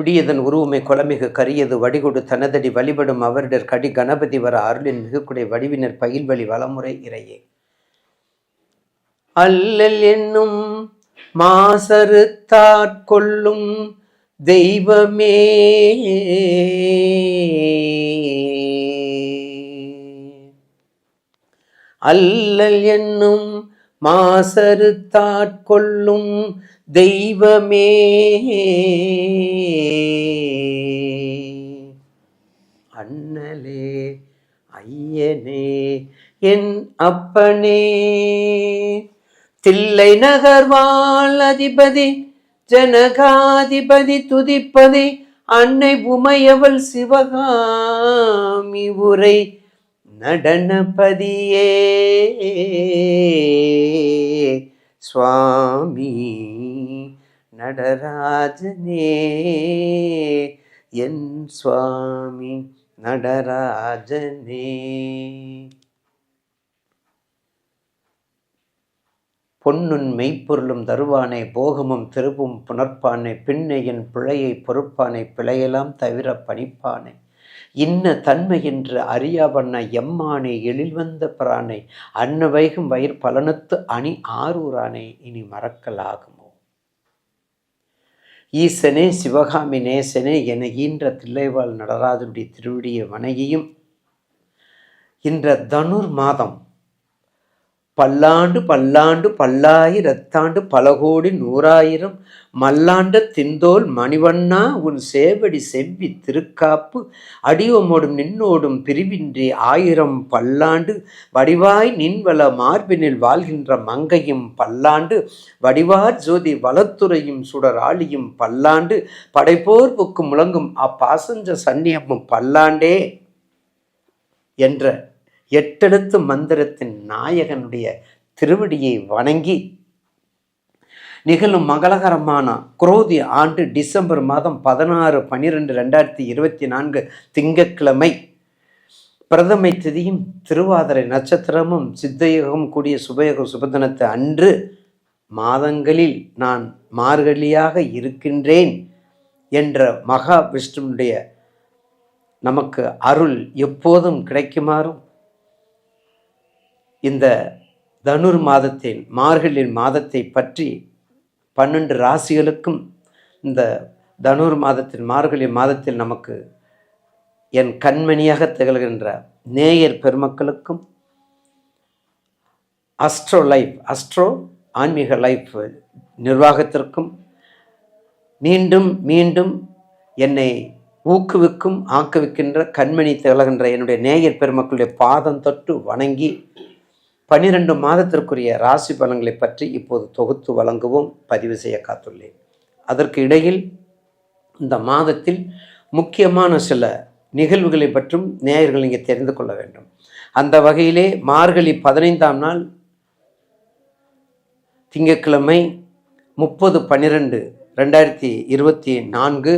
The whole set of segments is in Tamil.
பிடியதன் உருவமை கொலமிகு கரியது வடிகொடு தனதடி வழிபடும் அவரிடர் கடி கணபதி வர அருளின் மிகுக்குடை வடிவினர் பயில்வழி வளமுறை இறையே. அல்லல் என்னும் மாசறுத்தாட்கொள்ளும் தெய்வமே. அல்லல் என்னும் மாசறுத்தாட்கொள்ளும் தெய்வமே. அண்ணலே ஐயனே என் அப்பனே. தில்லை நகர்வாள் அதிபதி ஜனகாதிபதி துதிப்பதி அன்னை உமையவள் சிவகாமி உரை நடனபதியே. சுவாமி நடராஜனே. என் சுவாமி நடராஜனே. பொன்னுன் மெய்ப்பொருளும் தருவானை போகமும் திருப்பும் புணர்ப்பானை பின்னையின் பிழையை பொறுப்பானை பிழையெல்லாம் தவிர பணிப்பானை. இன்ன தன்மை என்று அறியாவண்ண எம்மானே எழில் வந்த அன்ன வைகும் வயிற் பலனத்து அணி ஆரூரானே இனி மறக்கலாகுமோ? ஈசனே சிவகாமி நேசனே என ஈன்ற தில்லைவாழ் நடராஜனுடைய திருவிடிய வணகியும் இன்ற தனுர் மாதம் பல்லாண்டு பல்லாண்டு பல்லாயிரத்தாண்டு பல கோடி நூறாயிரம் மல்லாண்ட திந்தோல் மணிவண்ணா உன் சேவடி செவ்வி திருக்காப்பு அடியோமோடும் நின்னோடும் பிரிவின்றி ஆயிரம் பல்லாண்டு வடிவாய் நின்வள மார்பினில் வாழ்கின்ற மங்கையும் பல்லாண்டு வடிவார் ஜோதி வளத்துறையும் சுடராளியும் பல்லாண்டு படைப்போர் புக்கு முழங்கும் அப்பாசஞ்ச சன்னியமும் பல்லாண்டே என்ற எட்டெழுத்து மந்திரத்தின் நாயகனுடைய திருவடியை வணங்கி நிகழும் மங்களகரமான குரோதி ஆண்டு டிசம்பர் மாதம் பதினாறு பன்னிரெண்டு ரெண்டாயிரத்தி இருபத்தி நான்கு திங்கட்கிழமை. பிரதமை திதியும் திருவாதிரை நட்சத்திரமும் சித்தயுகம் கூடிய சுபயோக சுபதினத்தை அன்று மாதங்களில் நான் மார்கழியாக இருக்கின்றேன் என்ற மகா விஷ்ணுனுடைய நமக்கு அருள் எப்போதும் கிடைக்குமாறும் இந்த தனுர் மாதத்தின் மார்கழியின் மாதத்தை பற்றி பன்னெண்டு ராசிகளுக்கும் இந்த தனுர் மாதத்தின் மார்கழி மாதத்தில் நமக்கு என் கண்மணியாக திகழ்கின்ற நேயர் பெருமக்களுக்கும் அஸ்ட்ரோ லைஃப் அஸ்ட்ரோ ஆன்மீக லைஃப் நிர்வாகத்திற்கும் மீண்டும் மீண்டும் என்னை ஊக்குவிக்கும் ஆக்குவிக்கின்ற கண்மணி திகழ்கின்ற என்னுடைய நேயர் பெருமக்களுடைய பாதம் தொட்டு வணங்கி பன்னிரண்டு மாதத்திற்குரிய ராசி பலன்களை பற்றி இப்போது தொகுத்து வழங்கவும் பதிவு செய்ய காத்துள்ளேன். அதற்கு இடையில் இந்த மாதத்தில் முக்கியமான சில நிகழ்வுகளை பற்றும் நேயர்கள் இங்கே தெரிந்து கொள்ள வேண்டும். அந்த வகையிலே மார்கழி பதினைந்தாம் நாள் திங்கட்கிழமை முப்பது பன்னிரெண்டு ரெண்டாயிரத்தி இருபத்தி நான்கு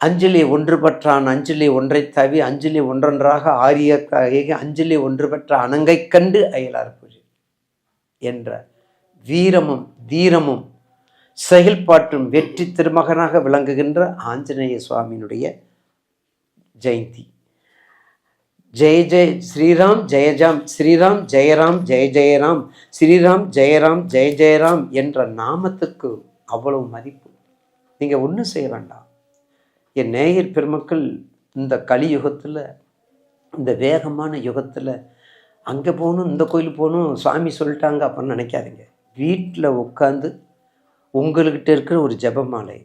அஞ்சலி ஒன்று பெற்றான் அஞ்சலி ஒன்றை தவி அஞ்சலி ஒன்றொன்றாக ஆரிய அஞ்சலி ஒன்று பெற்ற அணங்கை கண்டு அயலார் பூஜை என்ற வீரமும் தீரமும் செயல்பாட்டும் வெற்றி திருமகனாக விளங்குகின்ற ஆஞ்சநேய சுவாமியினுடைய ஜெயந்தி. ஜெய ஜெய ஸ்ரீராம் ஜெயஜாம் ஸ்ரீராம் ஜெயராம் ஜெய ஜெயராம் ஸ்ரீராம் ஜெயராம் ஜெய ஜெயராம் என்ற நாமத்துக்கு அவ்வளவு மதிப்பு. நீங்கள் ஒன்றும் செய்ய வேண்டாம். என் நேயர் பெருமக்கள் இந்த கலியுகத்தில் இந்த வேகமான யுகத்தில் அங்கே போகணும் இந்த கோயில் போகணும் சுவாமி சொல்லிட்டாங்க அப்படின்னு நினைக்காதீங்க. வீட்டில் உட்காந்து உங்கள்கிட்ட இருக்கிற ஒரு ஜபமாலை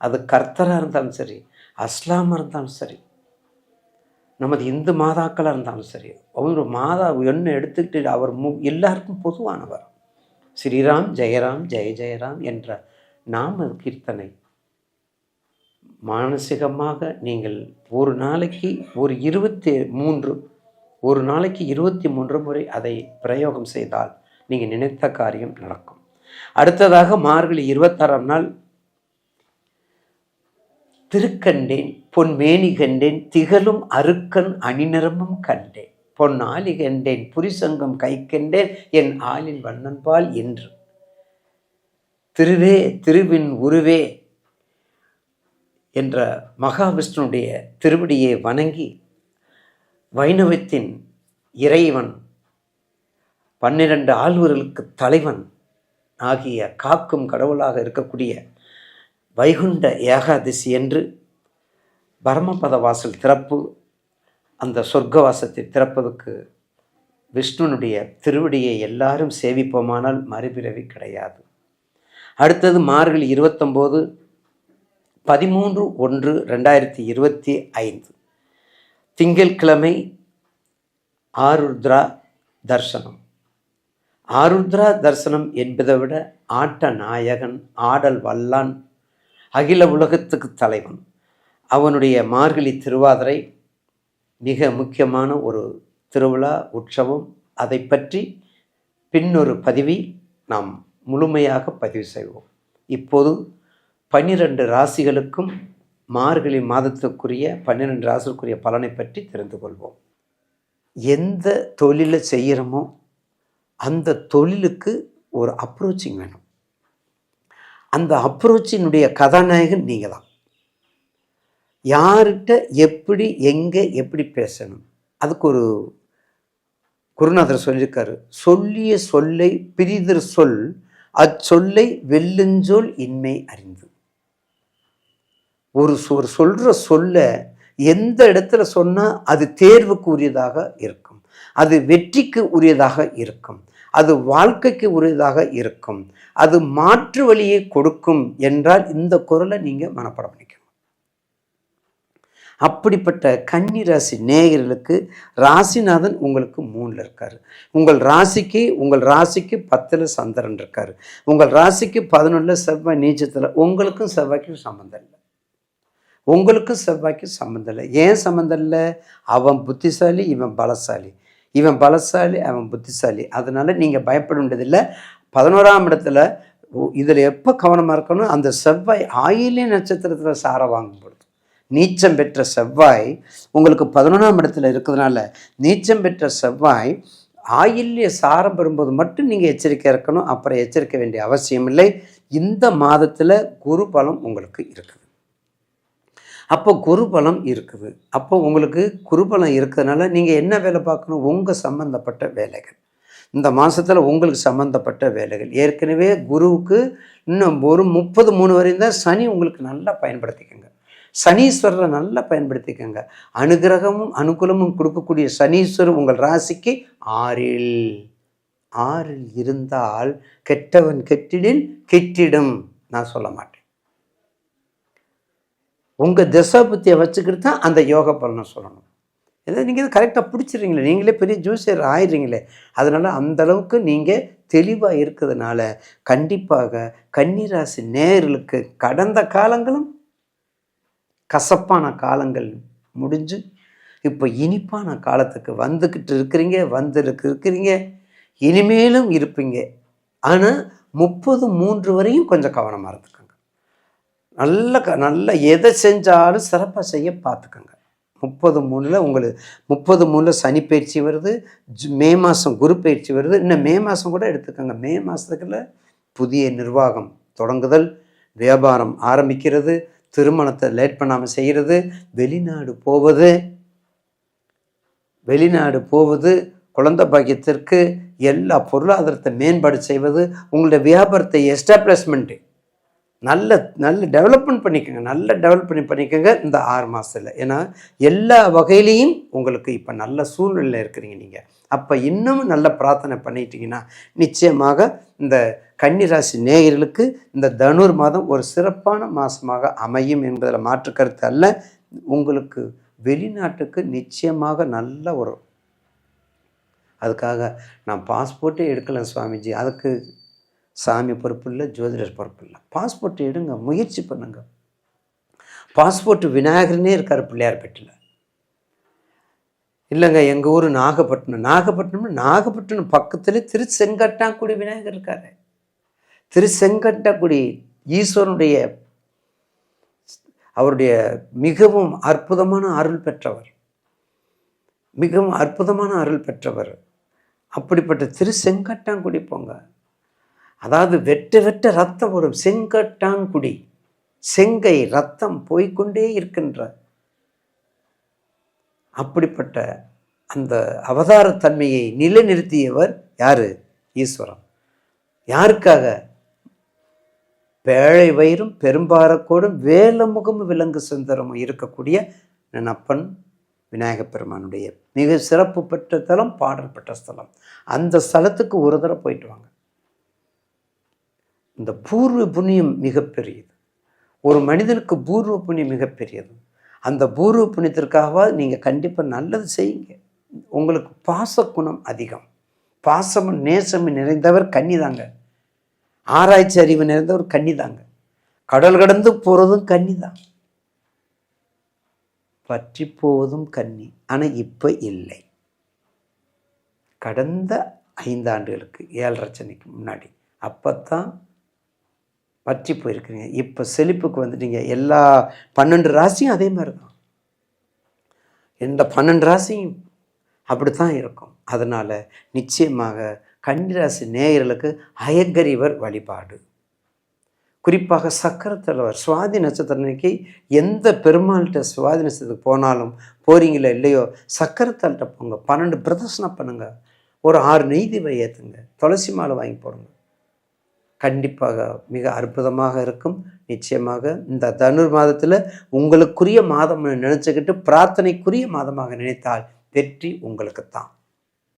அது கர்த்தராக இருந்தாலும் சரி அஸ்லாமாக இருந்தாலும் சரி நமது இந்து மாதாக்களாக இருந்தாலும் சரி அவர் மாதா என்ன எடுத்துக்கிட்டு அவர் மு எல்லாருக்கும் பொதுவானவர். ஸ்ரீராம் ஜெயராம் ஜெய ஜெயராம் என்ற நாம கீர்த்தனை மானசிகமாக நீங்கள் ஒரு நாளைக்கு ஒரு இருபத்தி மூன்று ஒரு நாளைக்கு இருபத்தி மூன்று முறை அதை பிரயோகம் செய்தால் நீங்கள் நினைத்த காரியம் நடக்கும். அடுத்ததாக மார்கழி இருபத்தாறாம் நாள் திருக்கண்டேன் பொன் மேனி கண்டேன் திகழும் அருக்கன் அணிநிறமும் கண்டேன். பொன் ஆலி கண்டேன் புரிசங்கம் கை கண்டேன் என் ஆளின் வண்ணன்பால் என்று. திருவே திருவின் உருவே என்ற மகாவிஷ்ணுடைய திருவடியை வணங்கி வைணவத்தின் இறைவன் பன்னிரண்டு ஆழ்வர்களுக்கு தலைவன் ஆகிய காக்கும் கடவுளாக இருக்கக்கூடிய வைகுண்ட ஏகாதசி என்று பரமபத வாசல் திறப்பு அந்த சொர்க்கவாசத்தை திறப்பதற்கு விஷ்ணுனுடைய திருவடியை எல்லாரும் சேவிப்போமானால் மறுபிறவி கிடையாது. அடுத்தது மார்கழி இருபத்தொம்போது பதிமூன்று ஒன்று ரெண்டாயிரத்தி இருபத்தி ஐந்து. திங்கட்கிழமை ஆருத்ரா தர்சனம். ஆருத்ரா தர்சனம் என்பதை விட ஆட்ட நாயகன் ஆடல் வல்லான் அகில உலகத்துக்கு தலைவன். அவனுடைய மார்கழி திருவாதிரை மிக முக்கியமான ஒரு திருவிழா உற்சவம். அதை பற்றி பின்னொரு பதிவில் நாம் முழுமையாக பதிவு செய்வோம். இப்போது பன்னிரண்டு ராசிகளுக்கும் மார்கழி மாதத்துக்குரிய பன்னிரெண்டு ராசிக்குரிய பலனை பற்றி தெரிந்து கொள்வோம். எந்த தொழிலை செய்கிறோமோ அந்த தொழிலுக்கு ஒரு அப்ரோச்சிங் வேணும். அந்த அப்ரோச்சினுடைய கதாநாயகன் நீங்கள் தான் யார்கிட்ட எப்படி எங்கே எப்படி பேசணும்? அதுக்கு ஒரு குருநாதர் சொல்லியிருக்காரு. சொல்லிய சொல்லை பிரிதர் சொல் அச்சொல்லை வெல்லுஞ்சொல் இன்மை அறிந்து. ஒரு ஒரு சொல்கிற சொல்ல எந்த இடத்துல சொன்னால் அது தேர்வுக்கு உரியதாக இருக்கும். அது வெற்றிக்கு உரியதாக இருக்கும். அது வாழ்க்கைக்கு உரியதாக இருக்கும். அது மாற்று வழியை கொடுக்கும் என்றால் இந்த குரலை நீங்கள் மனப்படம் பண்ணிக்கணும். அப்படிப்பட்ட கன்னி ராசி நேயர்களுக்கு ராசிநாதன் உங்களுக்கு மூணில் இருக்கார். உங்கள் ராசிக்கு உங்கள் ராசிக்கு பத்தில் சந்திரன் இருக்கார். உங்கள் ராசிக்கு பதினொன்றில் செவ்வாய் நீச்சத்தில் உங்களுக்கும் செவ்வாய்க்கும் சம்மந்தம் இல்லை. உங்களுக்கும் செவ்வாய்க்கும் சம்மந்தம் இல்லை. ஏன் சம்மந்தம் இல்லை? அவன் புத்திசாலி இவன் பலசாலி. இவன் பலசாலி அவன் புத்திசாலி. அதனால் நீங்கள் பயப்பட வேண்டியதில்லை. பதினோராம் இடத்துல இதில் எப்போ கவனமாக இருக்கணும்? அந்த செவ்வாய் ஆயிலே நட்சத்திரத்தில் சார வாங்கும்பொழுது நீச்சம் பெற்ற செவ்வாய் உங்களுக்கு பதினொன்றாம் இடத்துல இருக்கிறதுனால நீச்சம் பெற்ற செவ்வாய் ஆயில்ய சாரம் பெறும்போது மட்டும் நீங்கள் எச்சரிக்கை இருக்கணும். அப்புறம் எச்சரிக்க வேண்டிய அவசியம் இல்லை. இந்த மாதத்தில் குரு பலம் உங்களுக்கு இருக்குது அப்போ குருபலம் இருக்குது. அப்போ உங்களுக்கு குருபலம் இருக்கிறதுனால நீங்கள் என்ன வேலை பார்க்கணும்? உங்கள் சம்மந்தப்பட்ட வேலைகள். இந்த மாதத்தில் உங்களுக்கு சம்மந்தப்பட்ட வேலைகள். ஏற்கனவே குருவுக்கு இன்னும் ஒரு முப்பது மூணு வரையும் தான் சனி உங்களுக்கு நல்லா பயன்படுத்திக்கோங்க. சனீஸ்வரரை நல்லா பயன்படுத்திக்கோங்க. அனுகிரகமும் அனுகூலமும் கொடுக்கக்கூடிய சனீஸ்வரர் உங்கள் ராசிக்கு ஆறில். ஆறில் இருந்தால் கெட்டவன் கெட்டிடில் கெட்டிடும். நான் சொல்ல மாட்டேன். உங்கள் புத்தியை வச்சுக்கிட்டு தான் அந்த யோக பலனை சொல்லணும். இதை நீங்கள் கரெக்டாக பிடிச்சிடுறீங்களே நீங்களே பெரிய ஜூசியர் ஆயிடுறீங்களே அதனால் அந்தளவுக்கு நீங்கள் தெளிவாக இருக்கிறதுனால கண்டிப்பாக கன்னிராசி நேர்களுக்கு கடந்த காலங்களும் கசப்பான காலங்கள் முடிஞ்சு இப்போ இனிப்பான காலத்துக்கு வந்துக்கிட்டு இருக்கிறீங்க வந்துருக்கு இருக்கிறீங்க இனிமேலும் இருப்பீங்க. ஆனால் முப்பது மூன்று வரையும் கொஞ்சம் கவனமாக இருந்துக்கோங்க. நல்ல க நல்ல எதை செஞ்சாலும் சிறப்பாக செய்ய பார்த்துக்கோங்க. முப்பது மூணில் உங்களுக்கு முப்பது மூணில் சனி பயிற்சி வருது மே மாதம் குரு பயிற்சி வருது. இன்னும் மே மாதம் கூட எடுத்துக்கோங்க. மே மாதத்துக்குள்ள புதிய நிர்வாகம் தொடங்குதல் வியாபாரம் ஆரம்பிக்கிறது திருமணத்தை லேட் பண்ணாமல் செய்கிறது வெளிநாடு போவது வெளிநாடு போவது குழந்த பாக்கியத்திற்கு எல்லா பொருளாதாரத்தை மேம்பாடு செய்வது உங்களுடைய வியாபாரத்தை எஸ்டாப்ளிஷ்மெண்ட்டு நல்ல நல்ல டெவலப்மெண்ட் பண்ணிக்கோங்க. நல்ல டெவலப் பண்ணி பண்ணிக்கோங்க இந்த ஆறு மாதத்தில் ஏன்னா எல்லா வகையிலையும் உங்களுக்கு இப்போ நல்ல சூழ்நிலையில் இருக்கிறீங்க நீங்கள் அப்போ இன்னும் நல்ல பிரார்த்தனை பண்ணிட்டீங்கன்னா நிச்சயமாக இந்த கன்னிராசி நேயர்களுக்கு இந்த தனுர் மாதம் ஒரு சிறப்பான மாதமாக அமையும் என்பதில் மாற்று கருத்து அல்ல. உங்களுக்கு வெளிநாட்டுக்கு நிச்சயமாக நல்ல ஒரு அதுக்காக நான் பாஸ்போர்ட்டே எடுக்கலை சுவாமிஜி. அதுக்கு சாமி பொறுப்பு இல்லை ஜோதிடர் பொறுப்பு இல்லை பாஸ்போர்ட் எடுங்க முயற்சி பண்ணுங்க. பாஸ்போர்ட் விநாயகர்னே இருக்கார் பிள்ளையார்பேட்டில் இல்லைங்க எங்கள் ஊர் நாகப்பட்டினம். நாகப்பட்டினம் நாகப்பட்டினம் பக்கத்தில் திருச்செங்கட்டாங்குடி விநாயகர் இருக்கார். திருச்செங்கட்டாங்குடி ஈஸ்வரனுடைய அவருடைய மிகவும் அற்புதமான அருள் பெற்றவர். மிகவும் அற்புதமான அருள் பெற்றவர். அப்படிப்பட்ட திருச்செங்கட்டாங்குடி போங்க. அதாவது வெட்ட வெட்ட ரத்தம் வரும். செங்கட்டாங்குடி. செங்கை ரத்தம் போய்க்கொண்டே இருக்கின்ற அப்படிப்பட்ட அந்த அவதாரத்தன்மையை நிலைநிறுத்தியவர் யாரு? ஈஸ்வரன். யாருக்காக? பேழை வயிறும் பெரும்பாரக்கோடும் வேலமுகமும் விலங்கு சுந்தரமும் இருக்கக்கூடிய நன்னப்பன் விநாயகப் பெருமானுடைய மிக சிறப்பு பெற்ற தலம் பாடல் பெற்ற ஸ்தலம். அந்த ஸ்தலத்துக்கு ஒரு தடவை போயிட்டு வாங்க. இந்த பூர்வ புண்ணியம் மிகப்பெரியது. ஒரு மனிதனுக்கு பூர்வ புண்ணியம் மிகப்பெரியது. அந்த பூர்வ புண்ணியத்திற்காகவாது நீங்கள் கண்டிப்பாக நல்லது செய்யுங்க. உங்களுக்கு பாசக்குணம் அதிகம். பாசமும் நேசமும் நிறைந்தவர் கன்னிதாங்க. ஆராய்ச்சி அறிவு நிறைந்தவர் கன்னிதாங்க. கடல் கடந்து போகிறதும் கன்னிதான். பற்றி போவதும் கன்னி. ஆனால் இப்போ இல்லை. கடந்த ஐந்தாண்டுகளுக்கு ஏழரை சனிக்கு முன்னாடி அப்போத்தான் பற்றி போயிருக்கிறீங்க. இப்போ செழிப்புக்கு வந்துட்டீங்க. எல்லா பன்னெண்டு ராசியும் அதே மாதிரி தான் எந்த பன்னெண்டு ராசியும் அப்படி தான் இருக்கும். அதனால் நிச்சயமாக கன்னிராசி நேயர்களுக்கு அயங்கரிவர் வழிபாடு. குறிப்பாக சக்கரத்தலைவர் சுவாதி நட்சத்திரனைக்கு எந்த பெருமாள்கிட்ட சுவாதி நட்சத்திரத்துக்கு போனாலும் போகிறீங்களோ இல்லையோ சக்கரத்தாள்கிட்ட போங்க. பன்னெண்டு பிரதர்சனம் பண்ணுங்கள் ஒரு ஆறு நெய்திவை ஏற்றுங்க துளசி மாலை வாங்கி போடுங்க. கண்டிப்பாக மிக அற்புதமாக இருக்கும். நிச்சயமாக இந்த தனுர் மாதத்தில் உங்களுக்குரிய மாதம் நினச்சிக்கிட்டு பிரார்த்தனைக்குரிய மாதமாக நினைத்தால் வெற்றி உங்களுக்கு தான்